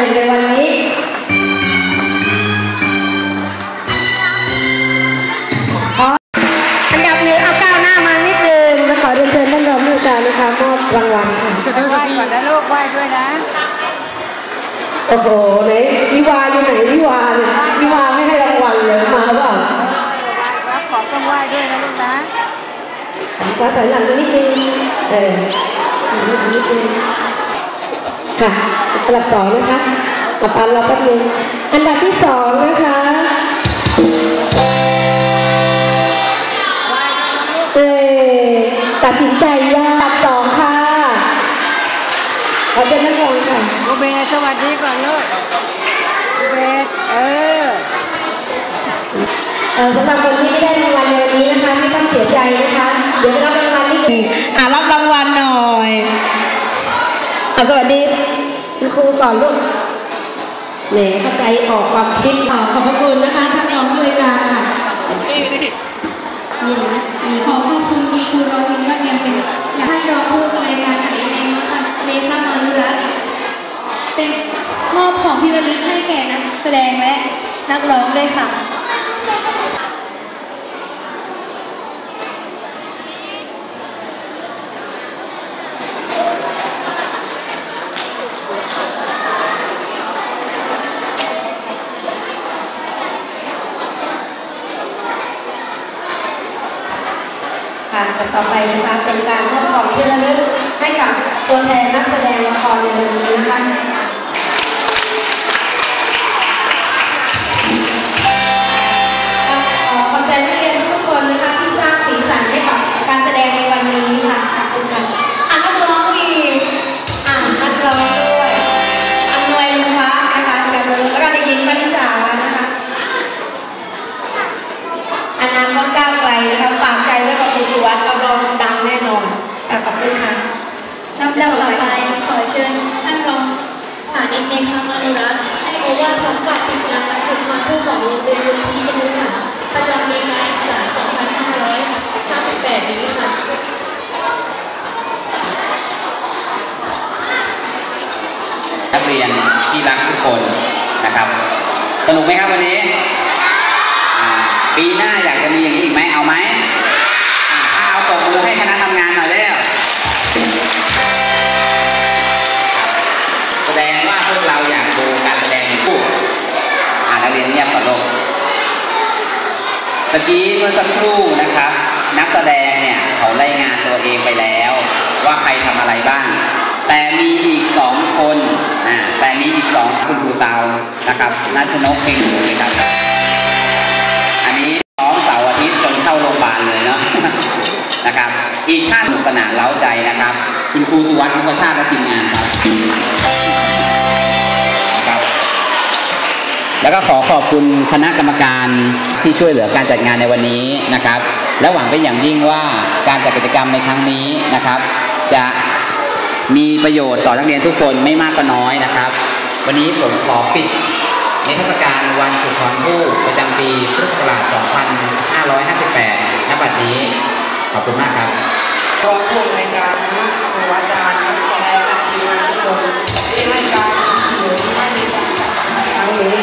หนึ่งในวันนี้อันดับหนึ่งเอาก้าวหน้ามานิดนึงมาขอเรียนเชิญท่านรองผู้การนะคะมอบรางวัลค่ะจะไหว้ก่อนนะลูกไหว้ด้วยนะโอ้โหไหนวิวาอยู่ไหนวิวาเนี่ยวิวาไม่ให้รางวัลเลยมาเปล่ารับของต้องไหว้ด้วยนะลูกนะขอถอยหลังไปนิดนึงเออนิดนึง ค่ะสลับสองนะคะอับปันเราแป๊บนึงอันดับที่สองนะคะเออตัดสินใจยากสองค่ะขอเชิญท่านรองค่ะโอเบสวัสดีก่อนลูกโอเบเออเอ่อสำหรับคนที่ไม่ได้รางวัลในวันนี้นะคะไม่ต้องเสียใจนะคะ เดี๋ยวจะรับรางวัลนิดหนึงอ่ารับรางวัลหน่อยอะสวัสดี คุณครูก่อนลูกแหมเข้าใจออกความคิดขอขอบพระคุณนะคะท่านรองผู้ในวยการค่ะนี่นี่นี่นะมีขอขอบคุณที่ครูรอวินว่ายังเป็นอยากให้รองผู้บริการในในนะคะเลขามานุรัตน์เป็นมอบของที่ระลึกให้แก่นักแสดงและนักร้องด้วยค่ะ ค่ะต่อไปนะคะเป็นการมอบของที่ระลึกให้กับตัวแทนนักแสดงละครในวันนี้นะคะ นักเรียนที่รักทุกคนนะครับ สนุกไหมครับวันนี้ ปีหน้าอยากจะมีอย่างนี้อีกไหมเอาไหมถ้าเอาตบมือให้คณะทำงานหน่อยเร็วแสดงว่าพวกเราอยากดูการแสดงคู่อ่านักเรียนเงียบก่อนลูกเมื่อกี้เมื่อสักครู่นะครับ นักแสดงเนี่ยเขารายงานตัวเองไปแล้ว ว่าใครทำอะไรบ้าง แต่มีอีกสองคนอ่าแต่มีอีกสองคุณครูเตานะครับนัชนกเพ่งหูเลยครับอันนี้ซ้อมเสาร์อาทิตย์จนเข้าโรงพยาบาลเลยเนาะนะครับ อีกท่านสนุกสนานเล้าใจนะครับ คุณครูสุวัสดิ์มุขชาติและทีมงานครับนะครับแล้วก็ขอขอบคุณคณะกรรมการที่ช่วยเหลือการจัดงานในวันนี้นะครับ และหวังเป็นอย่างยิ่งว่าการจัดกิจกรรมในครั้งนี้นะครับ จะ มีประโยชน์ต่อนักเรียนทุกคนไม่มากก็น้อยนะครับ วันนี้ผมขอปิดในเทศกาลวันสุนทรภู่ประจำปีพุทธศักราช 2558 ณ บัดนี้ ขอบคุณมากครับขอบคุณในการนักวิจารณ์และนักทีมทุกคนที่ให้การสนับสนุนให้การทำนี้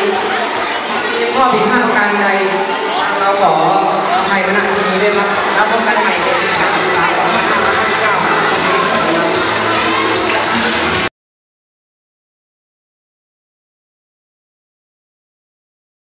มีข้อผิดพลาด